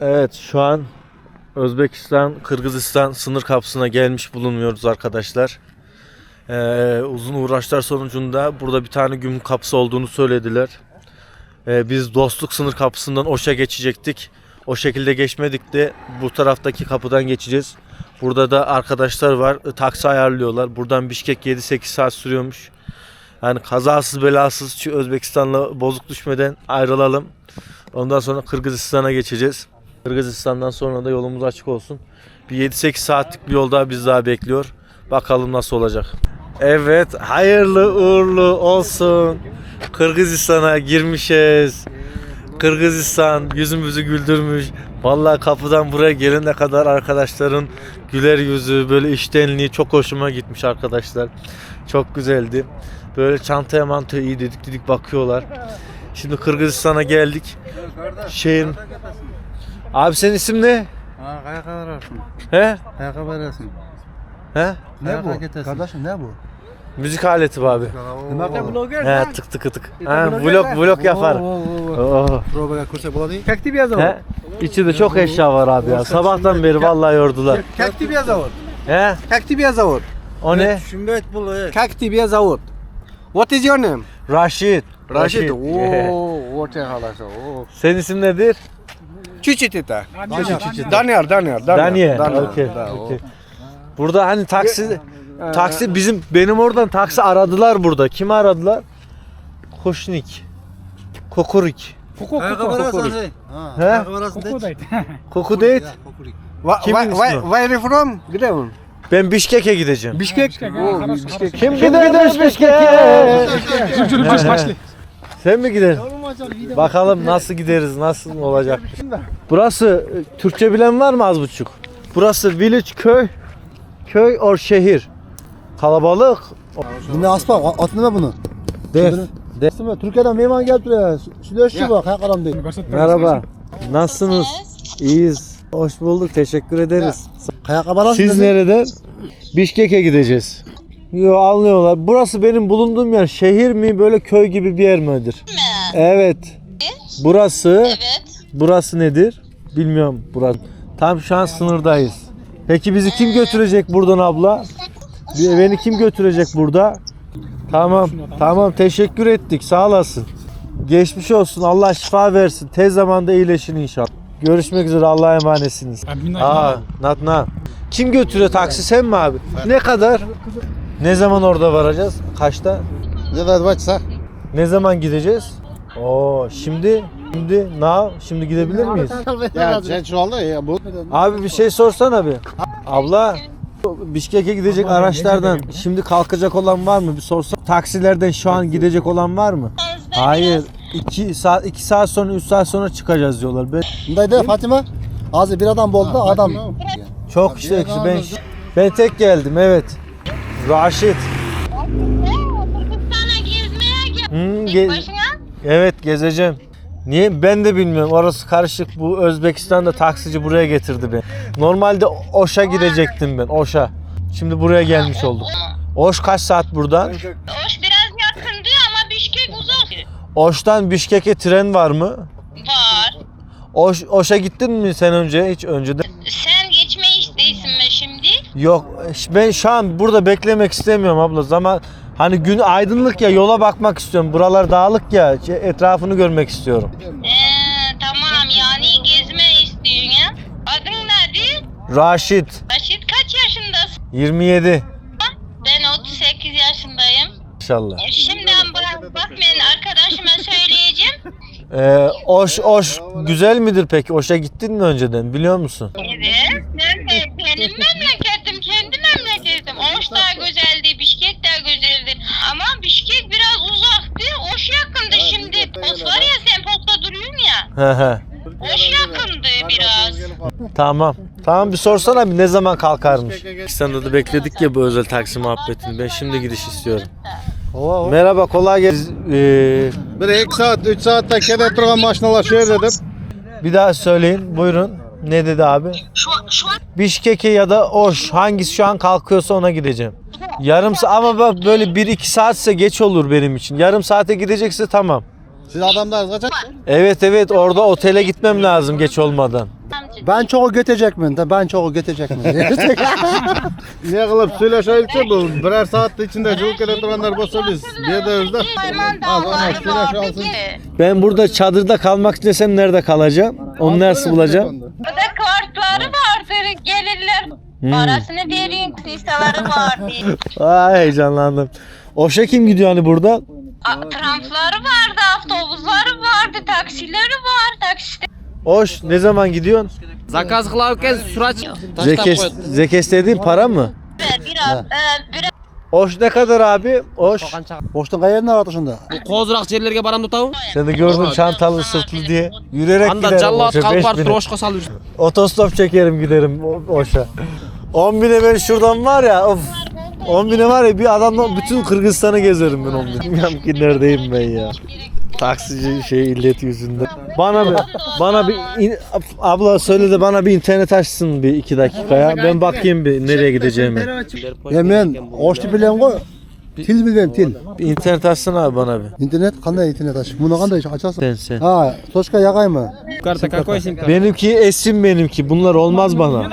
Evet şu an Özbekistan Kırgızistan sınır kapısına gelmiş bulunuyoruz arkadaşlar. Ee, uzun uğraşlar sonucunda burada bir tane gümrük kapısı olduğunu söylediler. Ee, biz dostluk sınır kapısından Oş'a geçecektik. O şekilde geçmedik de bu taraftaki kapıdan geçeceğiz. Burada da arkadaşlar var. e, Taksi ayarlıyorlar. Buradan Bişkek 7-8 saat sürüyormuş. Yani kazasız belasız şu Özbekistan'la bozuk düşmeden ayrılalım. Ondan sonra Kırgızistan'a geçeceğiz. Kırgızistan'dan sonra da yolumuz açık olsun. Bir 7-8 saatlik bir yol daha bizi daha bekliyor. Bakalım nasıl olacak. Evet, hayırlı uğurlu olsun. Kırgızistan'a girmişiz. Kırgızistan yüzümüzü güldürmüş. Vallahi kapıdan buraya gelene kadar arkadaşların güler yüzü, böyle iştenliği çok hoşuma gitmiş arkadaşlar. Çok güzeldi. Böyle çantaya mantaya iyi dedik dedik bakıyorlar. Şimdi Kırgızistan'a geldik. Şeyin Abi senin isim ne? Ha, kayaka verersin. He? Kayaka verersin. He? Ne bu? Kardeşim ne bu? Müzik aleti bu abi. Demek blogger. He tık tık tık. Ha vlog vlog yapar. Oo. Proba kursa buladı. Kakti bir yazı He? İçinde çok eşya var abi ya. Sabahtan beri vallahi yordular. Kakti bir yazı var. He? Kakti bir yazı var. O ne? Şimdi et bulu. Kakti bir yazı var. What is your name? Raşit. Rashid. Yeah. Oo, what a halasa. Oo. Senin isim nedir? Çiçitita. Daniel, Daniel, Daniel. Daniel. Okey. Da, o. okey. Burada hani taksi Ee, taksi bizim benim oradan taksi aradılar burada. Kimi aradılar? Koşnik. Kokurik. Kayaka verersin. Ha, He? kayaka verersin. Koku değil. Wha- Kimin wha- ismi where, are you from? Gidelim. Ben Bişkek'e gideceğim. Bişkek. Oo, Bişkek. Kim gidermiş Bişkek'e? Sen mi gidersin? Bakalım nasıl gideriz, nasıl olacak. Burası e, Türkçe bilen var mı az buçuk? Burası village köy. Köy or şehir. Kalabalık. Bu ne aspa? Atma bunu. Def. Def. Türkiye'den meyman geldi buraya. Şu bak, kayaka adam değil. Merhaba. Nasılsınız? İyiyiz. Hoş bulduk. Teşekkür ederiz. Kayaka verersin. Siz nereden? Bişkek'e gideceğiz. Yo anlıyorlar. Burası benim bulunduğum yer şehir mi böyle köy gibi bir yer midir? Evet. Burası Evet. burası nedir? Bilmiyorum burası. Tam şu an sınırdayız. Peki bizi kim götürecek buradan abla? Bir- Beni kim götürecek burada? Tamam. Tamam teşekkür ettik. Sağ olasın. Geçmiş olsun. Allah şifa versin. Tez zamanda iyileşin inşallah. Görüşmek üzere. Allah'a emanetsiniz. Aa, not now. Kim götürüyor taksi sen mi abi? Ne kadar? Ne zaman orada varacağız? Kaçta? Ne zaman gideceğiz? Oo, şimdi şimdi now şimdi gidebilir miyiz? Ya sen şu anda ya bu. Abi bir şey sorsana bir. Abla Bişkek'e gidecek araçlardan şimdi kalkacak olan var mı? Bir sorsan. Taksilerden şu an gidecek olan var mı? Hayır. 2 saat 2 saat sonra 3 saat sonra çıkacağız diyorlar. Ben Bundaydı Fatima. Az bir adam oldu da adam. çok işte ben ben tek geldim evet. Raşit. Kırgızistan'a gezmeye gel. Hmm, ge- başına. Evet gezeceğim. Niye? Ben de bilmiyorum. Orası karışık. Bu Özbekistan'da taksici buraya getirdi beni. Normalde Oş'a gidecektim ben. Oş'a. Şimdi buraya gelmiş olduk. Oş kaç saat buradan? Oş biraz yakındı ama Bişkek uzak. Oş'tan Bişkek'e tren var mı? Var. Oş, Oş'a gittin mi sen önce? Hiç önceden? Sen geçme isteyisin mi şimdi? Yok. Ben şu an burada beklemek istemiyorum abla. Zaman hani gün aydınlık ya yola bakmak istiyorum. Buralar dağlık ya. şey, Etrafını görmek istiyorum. Ee, tamam yani gezme istiyorsun ya. Adın nedir? Raşit. Raşit kaç yaşındasın? 27. Ben 38 yaşındayım. İnşallah. E, Şimdiden bırak bak ben arkadaşıma söyleyeceğim. Ee, Oş, Oş güzel midir peki? Oş'a gittin mi önceden biliyor musun? Evet. Nerede? Benim memleketim, kendi memleketim. Oş da güzeldi, Bişkek de güzeldi. Ama Bişkek biraz uzaktı. Oş yakındı şimdi. Post var ya sen postta duruyorsun ya. He he. Oş yakındı biraz. Tamam. Tamam bir sorsana bir ne zaman kalkarmış? İstanbul'da da bekledik ya bu özel taksi muhabbetini. Ben şimdi gidiş istiyorum. Merhaba kolay gelsin. Ee, Bir iki saat, üç saatte kede turgan maşinalar şehir dedim. bir daha söyleyin. Buyurun. Ne dedi abi? Şu, şu an Bişkek'e ya da Oş hangisi şu an kalkıyorsa ona gideceğim. Yarım saat ama bak böyle 1-2 saatse geç olur benim için. Yarım saate gidecekse tamam. Siz adamlar kaçak. Evet evet orada otele gitmem lazım geç olmadan. Ben çok götecekmin de ben çok götecekmin. Ne kılıp söyleşebilse bu birer saatte içinde cılık elektronikler bolsa biz bir de özde. Az ona söyleş alsın. Ben burada çadırda kalmak istesem nerede kalacağım? Onu nasıl bulacağım? Burada kartları vardır gelirler. Parasını verin kısaları vardır. Ay heyecanlandım. Oşa kim gidiyor hani burada? A- vardı, avtobusları vardı, taksileri var. Taksi Oş ne zaman gidiyorsun? Zakaz kılarken süraç Zekes, zekes dediğin para mı? biraz, e, biraz Oş ne kadar abi? Oş. Boşta kayarın artışında. Kozrak yerlerge baram tutavım. Seni gördüm çantalı sırtlı diye. Yürüyerek Anda giderim callat Oş'a. beş kalpar bine. troşka salıyorsun. Otostop çekerim giderim O- Oş'a. 10 bine ben şuradan var ya of. 10 bine var ya bir adamla bütün Kırgızistan'ı gezerim ben 10 bine. Bilmiyorum ki neredeyim ben ya. Taksici şey illeti yüzünden. Bana bir, bana bir in- abla söyle de bana bir internet açsın bir iki dakikaya. Ben bakayım bir nereye gideceğimi. Hemen hoştu bilen ko. Til bilmem til. Bir internet açsana abi bana bir. İnternet kanday internet aç. Bunu kanday açarsın. Sen sen. Ha, Toşka yakay mı? Karta kakoy sim kart. Benimki esim benimki. Bunlar olmaz bana.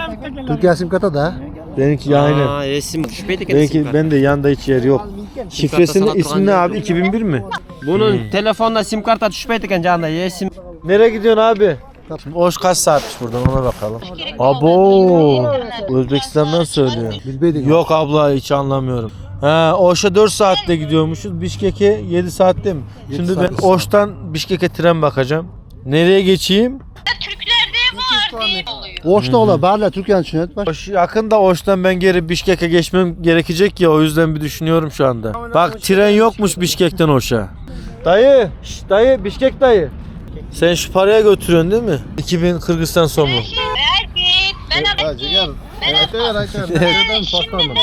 Türkiye sim kata da. Benimki aynen. Aa, resim Benimki ben de yanda hiç yer yok. Şifresini sana ismi ne abi? 2001 mi? Bunun telefonda sim kartı şüpheydi canda yesim. Nereye gidiyorsun abi? Şimdi Oş kaç saatmiş buradan ona bakalım. Abo. Özbekistan'dan söylüyor. Bilbeydin. Yok abla hiç anlamıyorum. Ha, Oş'a 4 saatte gidiyormuşuz. Bişkek'e 7 saatte mi? Şimdi ben Oş'tan Bişkek'e tren bakacağım. Nereye geçeyim? Türklerde var diye oluyor. Hoşta ola. Barla Türkiye'nin için. Baş. Oş yakında Oş'tan ben geri Bişkek'e geçmem gerekecek ya o yüzden bir düşünüyorum şu anda. Bak tren yokmuş Bişkek'ten Oş'a. Dayı, şş, dayı Bişkek dayı. Sen şu paraya götürüyorsun değil mi? 2000 Kırgızistan somu. Ver git, ben Ha alayım. ciğer. Evet evet evet. Nereden pastanı?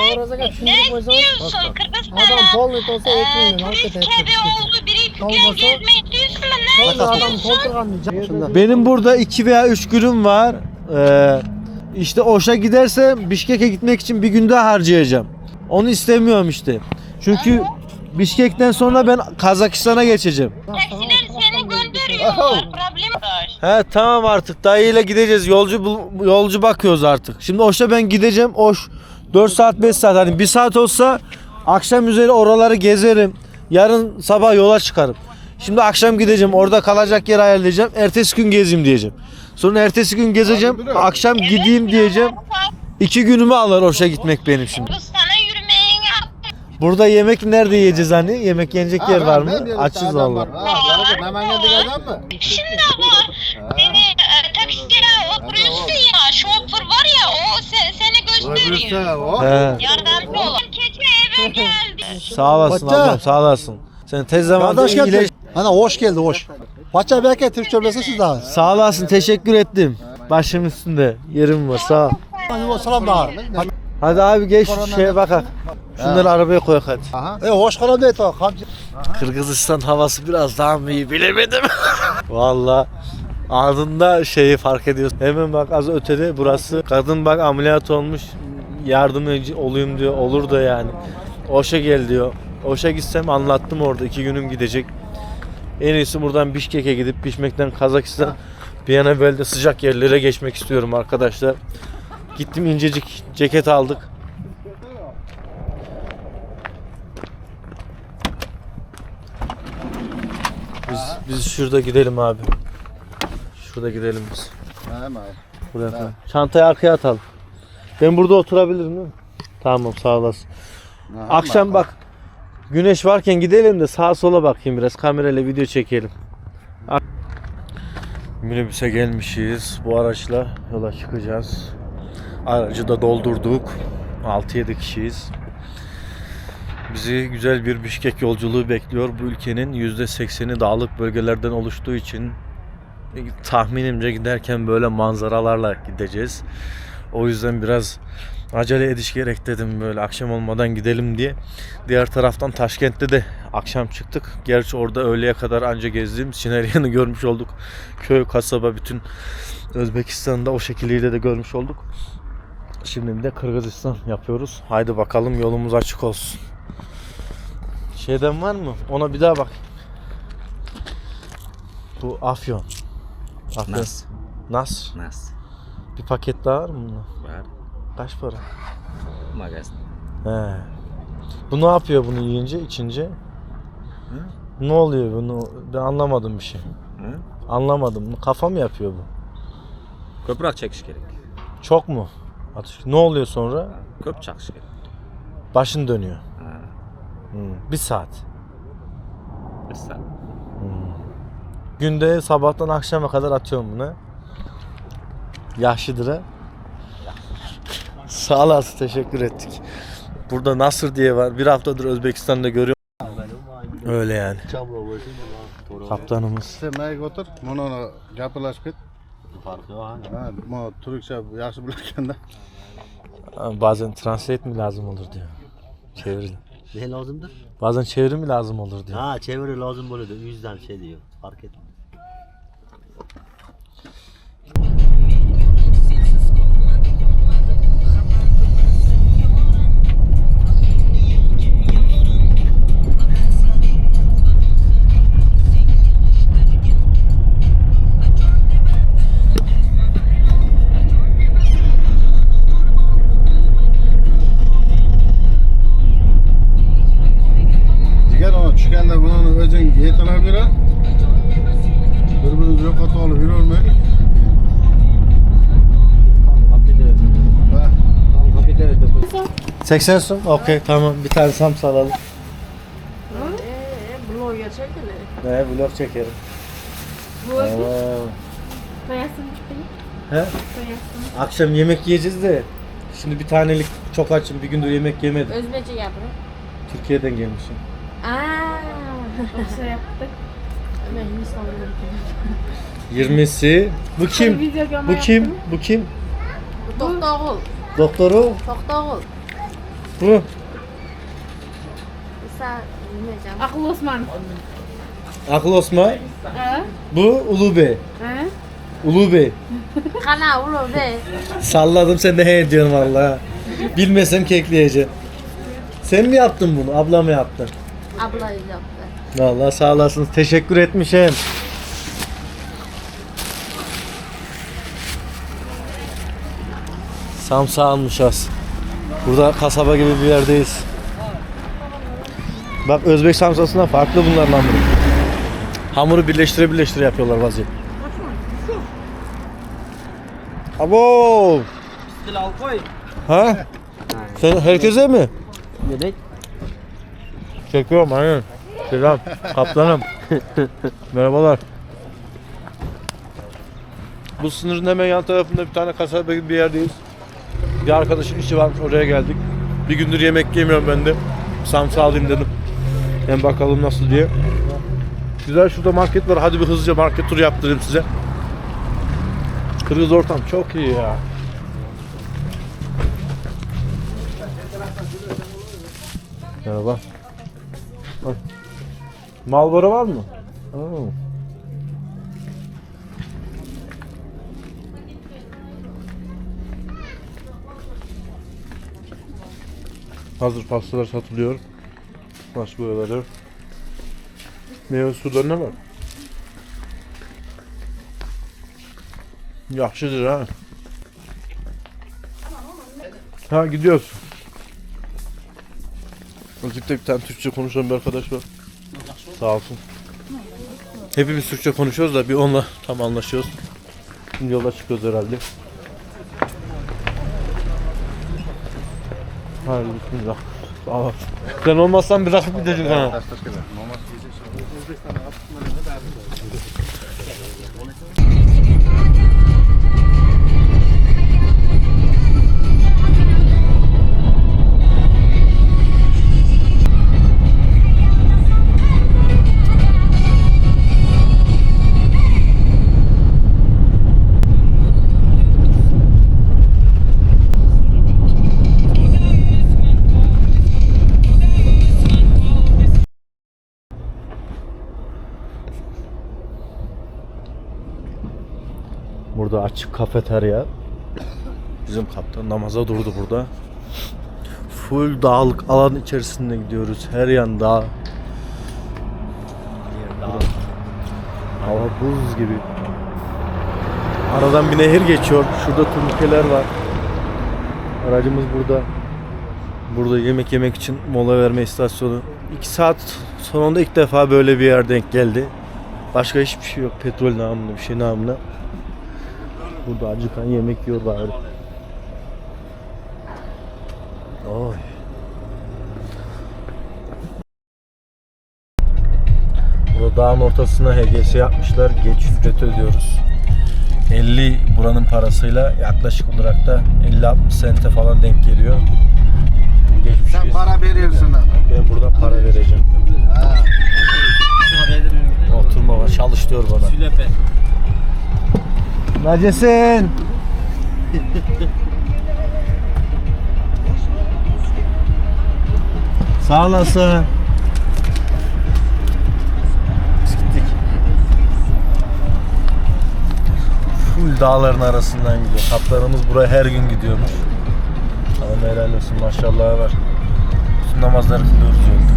Ne istiyorsun Kırgızistan'a? Turist kedi oldu, biri tüken gezme istiyorsun mu? Ne istiyorsun? Benim burada 2 veya 3 günüm var. Ee, işte Oş'a gidersem Bişkek'e gitmek için bir gün daha harcayacağım. Onu istemiyorum işte. Çünkü Bişkek'ten sonra ben Kazakistan'a geçeceğim. Taksiler seni gönderiyorlar, problem var. He tamam artık dayıyla gideceğiz. Yolcu bul- yolcu bakıyoruz artık. Şimdi Oş'a ben gideceğim. Oş 4 saat 5 saat hani 1 saat olsa akşam üzeri oraları gezerim. Yarın sabah yola çıkarım. Şimdi akşam gideceğim. Orada kalacak yer ayarlayacağım. Ertesi gün gezeyim diyeceğim. Sonra ertesi gün gezeceğim. Akşam gideyim diyeceğim. İki günümü alır Oş'a gitmek benim şimdi. Burada yemek nerede yiyeceğiz hani? Yemek yenecek yer var mı? Açız valla. Hemen geldik adam mı? Şimdi var. Seni e, taksiye oturuyorsun ya, şoför var ya o se- seni gösteriyor. Öbürse o. He. Yardımcı ol. Keçi eve geldi. Sağ olasın ablam sağ olasın. Sen tez zamanda iyileş. geldi. Hani hoş geldi hoş. Paça belki Türkçe bilesiz daha. Sağ olasın teşekkür ettim. Başım üstünde yerim var sağ ol. Da. Hadi abi geç şu şeye bakak. Şunları arabaya koyak hadi. E hoş kalan o. Kamçı. Kırgızistan havası biraz daha mı iyi bilemedim. Valla ardında şeyi fark ediyorsun. Hemen bak az ötede burası. Kadın bak ameliyat olmuş. Yardımcı olayım diyor. Olur da yani. Oş'a gel diyor. Oş'a gitsem anlattım orada. iki günüm gidecek. En iyisi buradan Bişkek'e gidip Bişmek'ten Kazakistan bir an evvel de sıcak yerlere geçmek istiyorum arkadaşlar. Gittim incecik ceket aldık. Biz biz şurada gidelim abi. Şurada gidelim biz. Hemen. Buraya falan. Çantayı arkaya atalım. Ben burada oturabilirim değil mi? Tamam sağ olasın. Akşam bak güneş varken gidelim de sağa sola bakayım biraz kamerayla video çekelim. Minibüse gelmişiz. Bu araçla yola çıkacağız. Aracı da doldurduk. 6-7 kişiyiz. Bizi güzel bir Bişkek yolculuğu bekliyor. Bu ülkenin %80'i dağlık bölgelerden oluştuğu için tahminimce giderken böyle manzaralarla gideceğiz. O yüzden biraz acele ediş gerek dedim böyle akşam olmadan gidelim diye. Diğer taraftan Taşkent'te de akşam çıktık. Gerçi orada öğleye kadar anca gezdiğimiz için her yanı görmüş olduk. Köy, kasaba, bütün Özbekistan'da o şekliyle de görmüş olduk. Şimdi de Kırgızistan yapıyoruz. Haydi bakalım yolumuz açık olsun. Şeyden var mı? Ona bir daha bak. Bu Afyon. Afyon. Nas. Nas. Nas. Bir paket daha var mı? Var. Kaç para? Magazin. He. Bu ne yapıyor bunu yiyince, içince? Ne oluyor bunu? Ben anlamadım bir şey. Hı? Anlamadım. Kafa mı yapıyor bu? Ko'proq chekish kerak. Çok mu? Atış. Ne oluyor sonra? Ko'p chaqish kerak. Başın dönüyor. Ha. Hmm. Bir saat. Bir soat. Günde sabahtan akşama kadar atıyorum bunu. Yaşlıdır ha. Sağ olasın teşekkür ettik. Burada Nasır diye var. Bir haftadır Özbekistan'da görüyorum. Öyle yani. Kaptanımız. Sen mayga o'tir, buni gaplashib ket. Ha, bu turkcha yaxshi bilarkanda. Bazen translate mi lazım olur diyor. Çeviri. Ne lazımdır? Bazen çeviri mi lazım olur diyor. Ha çeviri lazım oluyordu. O yüzden şey diyor. Fark etme. 80 son. Okey tamam bir tane samsa alalım. Blogger çekili. Ne vlog çekerim. Tamam. Koyarsın He? koyarsın. Akşam yemek yiyeceğiz de. Şimdi bir tanelik çok açım. Bir gündür yemek yemedim. Özbekçe yapın. Türkiye'den gelmişim. Aaa. Yoksa yaptık. Ben Hindistan'da 20'si. Bu kim? Video Bu kim? Bu kim? Doktor ol. Doktoru. Doktor ol. Sen bilmeyeceğim. Akıl Osman. Akıl Osman. He? Bu Ulu Bey. He? Ulu Bey. Kana ulo be. Salladım sen de he diyorsun valla. Bilmesem kekleyeceksin. Sen mi yaptın bunu? Abla mı yaptı? Abla yaptı. Vallahi sağ olasınız. Teşekkür etmişim. Samsa almış az. Burada kasaba gibi bir yerdeyiz. Bak Özbek samsasından farklı bunların hamuru. Hamuru birleştire birleştire yapıyorlar vaziyet. Abo! Ha? Sen herkese mi? Dedik. Çekiyorum aynen. Selam. Kaptanım. Merhabalar. Bu sınırın hemen yan tarafında bir tane kasaba gibi bir yerdeyiz. Bir arkadaşın işi varmış oraya geldik. Bir gündür yemek yemiyorum ben de. Samsa alayım dedim. Hem bakalım nasıl diye. Güzel şurada market var. Hadi bir hızlıca market turu yaptırayım size. Kırgız ortam çok iyi ya. Merhaba. Malbora var mı? Oo. Hazır pastalar satılıyor. Baş boyaları. Meyve suları ne var? Yaxşıdır ha. Ha gidiyoruz. Özellikle bir tane Türkçe konuşan bir arkadaş var. Sağ olsun. Hepimiz Türkçe konuşuyoruz da bir onunla tam anlaşıyoruz. Şimdi yola çıkıyoruz herhalde. Haydi bismillah. Ol. Sen olmazsan bırakıp gidecek ha. Burada açık kafeterya. Bizim kaptan namaza durdu burada. Full dağlık alan içerisinde gidiyoruz. Her yan dağ. Hava buz gibi. Aradan bir nehir geçiyor. Şurada turnikeler var. Aracımız burada. Burada yemek yemek için mola verme istasyonu. 2 saat sonunda ilk defa böyle bir yer denk geldi. Başka hiçbir şey yok. Petrol namına bir şey namına. Burada acıkan yemek yiyor bari. Oy. Burada dağın ortasına HGS yapmışlar. Geç ücret ödüyoruz. 50 buranın parasıyla yaklaşık olarak da 50-60 sente falan denk geliyor. Geçmiş Sen para veriyorsun ha. Nacesin. Sağ olasın. Gittik. Full dağların arasından gidiyor. Kaplarımız buraya her gün gidiyormuş. Ama helal olsun maşallah var. Bütün namazları kılıyoruz yolda.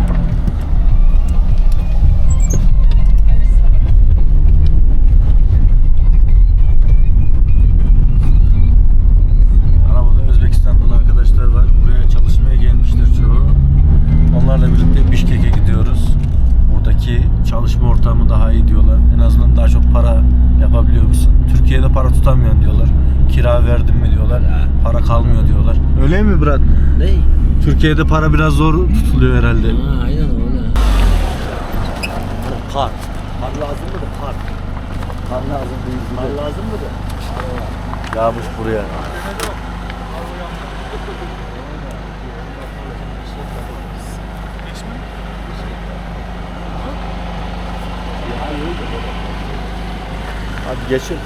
Ortamı daha iyi diyorlar. En azından daha çok para yapabiliyor musun? Türkiye'de para tutamıyorsun diyorlar. Kira verdin mi diyorlar. Para kalmıyor diyorlar. Öyle mi Brad? Ne? Türkiye'de para biraz zor tutuluyor herhalde. Ha, aynen öyle. Kar. Kar lazım mıdır? Kar. Kar lazım değil. Kar lazım mıdır? Yağmış buraya. Hadi geçin.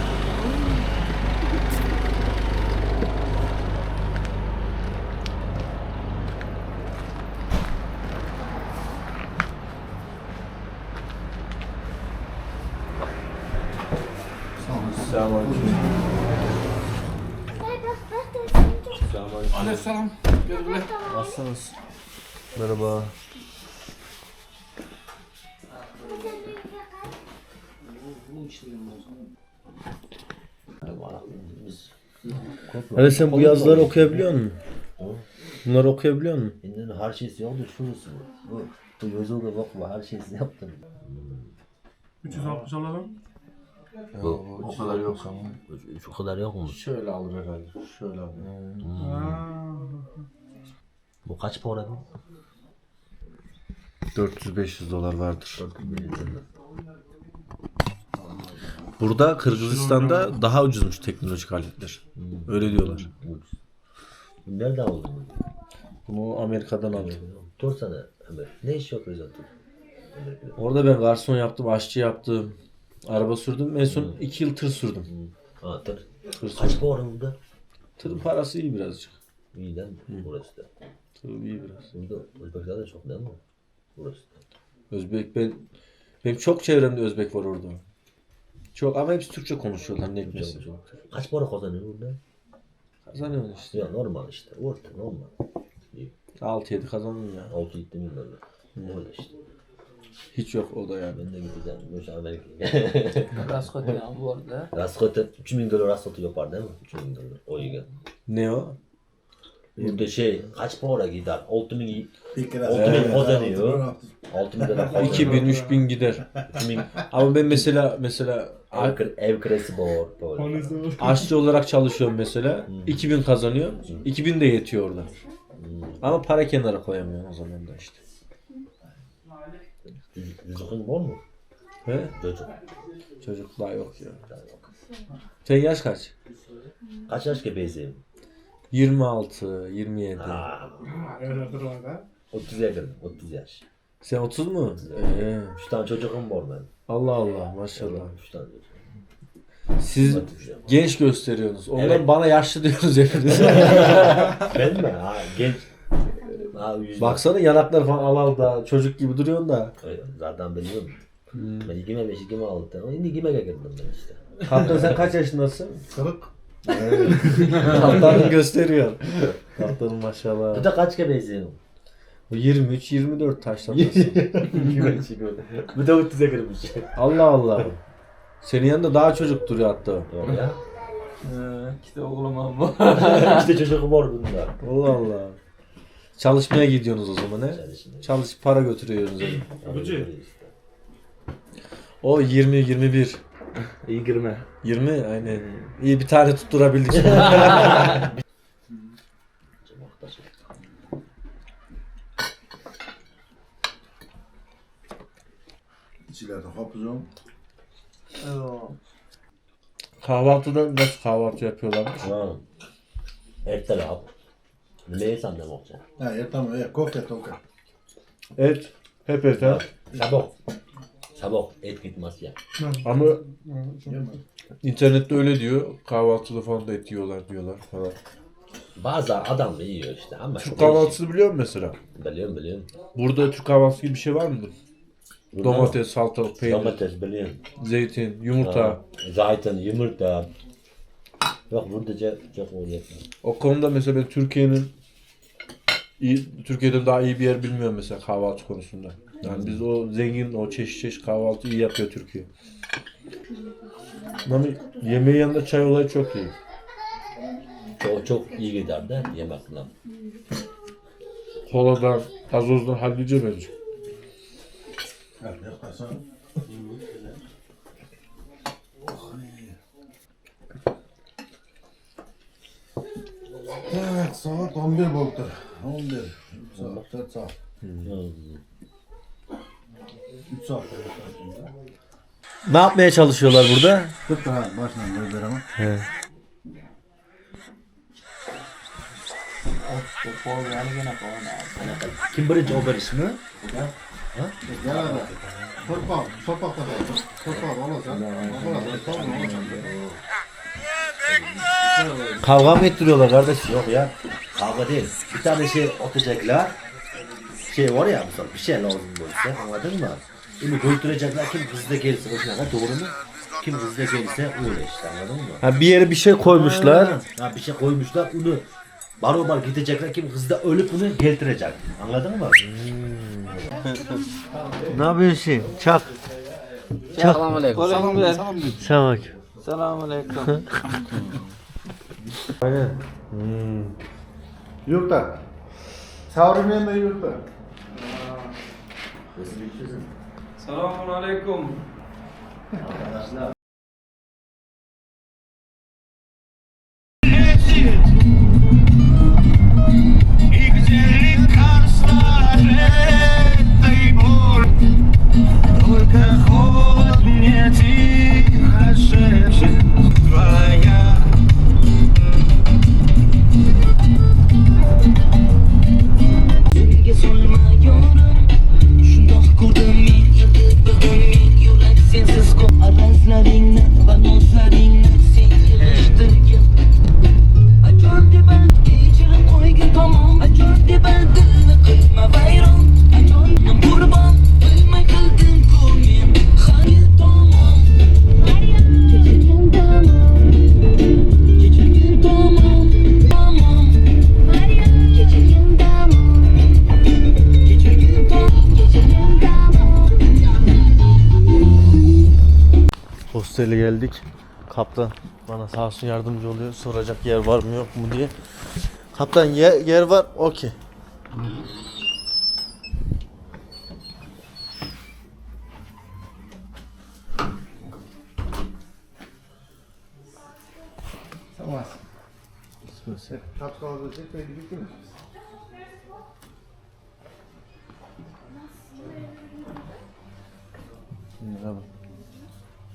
Selamünaleyküm. Aleykümselam. Nasılsınız? Merhaba. Hadi sen bu yazıları okuyabiliyor musun? Bunları okuyabiliyor musun? Bunların her şeysi yoktur şurası bu. Bu, bu gözüne bakma her şeysi yaptım. 360 alalım. Bu, O kadar yok ama. şu kadar yok mu? Şöyle alır herhalde. Şöyle alır. Bu kaç para bu? 400-500 dolar vardır. Burada Kırgızistan'da daha ucuzmuş teknolojik aletler. Öyle diyorlar. Nereden aldın? Bunu Amerika'dan aldım. Dur sana Ömer. Ne iş yapıyor zaten? Orada ben garson yaptım, aşçı yaptım. Araba sürdüm. En son 2 yıl tır sürdüm. Ha tır. Tır sürdüm. Kaç para burada? Tırın parası iyi birazcık. İyi değil mi? Burası da. Tır iyi biraz. Burada Özbekistan'da çok değil mi? Burası da. Özbek ben benim çok çevremde Özbek var orada. Çok ama hepsi Türkçe konuşuyorlar ne hikmetse. Çok, çok. Kaç para kazanıyor burada? Kazanıyorsun işte. Ya normal işte. Orta normal. 6-7 kazanıyor ya. 6-7 bin dolar. Öyle işte. Hiç yok o da yani. Ben de gideceğim. Möş Amerika'ya. Raskot ya bu arada. Raskotu 3000 dolar raskotu yapar değil mi? 3000 dolar. O iyi. Ne o? Burada şey kaç para gider? 6000 6000 kazanıyor. 6000 dolar kazanıyor. 2000 3000 gider. 2000 Ama ben mesela mesela ev, ev kredi var. Böyle. aşçı olarak çalışıyorum mesela. 2000 kazanıyor. 2000 de yetiyor orada. Ama para kenara koyamıyorum o zaman da işte. Çocuk- Çocuğun var mı? He? Çocuk. Çocuk daha yok ya. Sen yaş kaç? Kaç yaş gebeysin? 26, 27. 30 yaş. 30 yaş. Sen 30 mu? Ee, 3 tane çocuğum var ben. Allah Allah maşallah. 3 tane çocuğum. Siz genç gösteriyorsunuz. Ondan Evet. bana yaşlı diyoruz hepiniz. Ben mi? Ha genç. Ha, yüz Baksana yanaklar falan al al da çocuk gibi duruyorsun da. Zaten biliyorum. Ben 25, 26. Ama Şimdi 20'ye geldim ben işte. Kaptan sen kaç yaşındasın? Kırık. Kaptanın gösteriyor. Kaptanın maşallah. Bu da kaç gebeysin? Bu 23 24 taşlamasın. Bu da 30'a girmiş. Allah Allah. Senin yanında daha çocuk duruyor hatta. Yok ya. İşte oğlum ama. işte çocuk var bunlar. Allah Allah. Çalışmaya gidiyorsunuz o zaman he? Çalışmaya. Çalışıp para götürüyorsunuz. Bucu. O 20 21 İyi girme. 20 aynen. İyi bir tane tutturabildik. İçilerde hapızım. Kahvaltıda nasıl kahvaltı yapıyorlarmış? Ha. Ertel abi. Ne yesem ne olacak? Ha ertem ya kofte toka. Et. Hep et ha. Sabah. Sabah et gitmez ya. Ama internette öyle diyor. Kahvaltıda falan da et yiyorlar diyorlar falan. Bazı adam yiyor işte ama. Türk kahvaltısı biliyor musun mesela? Biliyorum biliyorum. Burada Türk kahvaltısı gibi bir şey var mıdır? Bunlar- Domates, salatalık, peynir, Domates biliyorum. zeytin, yumurta. Ha, Zeytin, yumurta. Yok burada çok, çok oluyor. O konuda mesela ben Türkiye'nin iyi, Türkiye'den daha iyi bir yer bilmiyorum mesela kahvaltı konusunda. Yani biz o zengin, o çeşit çeşit kahvaltı iyi yapıyor Türkiye. Ama yemeğin yanında çay olayı çok iyi. Çok çok iyi gider de yemekle. Koladan, gazozdan hallice bence. Yaparsan. Evet saat 11 oldu. 11. 3 saat, 4 saat. 3 saat. Ne yapmaya çalışıyorlar burada? Tut da ha başla gözlerime. He. Kim birinci o birisi mi? Gel hadi. Torpak, torpak da. Torpak olursa. Olursa tamam Kavga mı ettiriyorlar kardeş? Yok ya. Kavga değil. Bir tane şey atacaklar. Şey var ya mesela bir şey lazım böylese anladın mı? Onu götürecekler kim hızlı gelirse başına kadar doğru mu? Kim hızlı gelirse öyle işte anladın mı? Ha bir yere bir şey koymuşlar. Ha bir şey koymuşlar onu barobar gidecekler kim hızlı ölüp bunu getirecek. Anladın mı? Ne yapıyorsun? Çak. Selamünaleyküm. Çak. Selamünaleyküm. Aynen. Hmm. Yurtta. Savrimiyen de yurtta. Selamünaleyküm. Sevgi geldik. Kaptan bana sağ olsun yardımcı oluyor. Soracak yer var mı yok mu diye. Kaptan yer, yer var. Okey.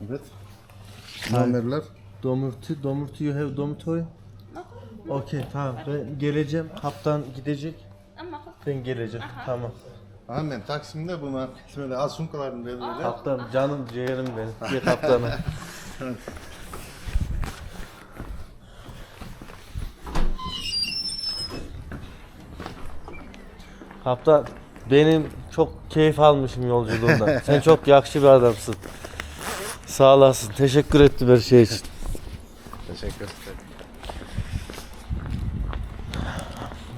Evet. Namerler. Domurtu, domurtu you have domurtoy? Okey tamam ben geleceğim. Kaptan gidecek. Ben geleceğim. Tamam. Hemen Taksim'de buna şöyle az sunkalarını verirler. Kaptan canım ciğerim benim. Bir kaptana. Kaptan benim çok keyif almışım yolculuğumdan. Sen çok yakışı bir adamsın. Sağ olasın. Teşekkür ettim her şey için. Teşekkür ederim.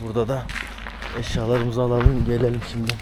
Burada da eşyalarımızı alalım gelelim şimdi.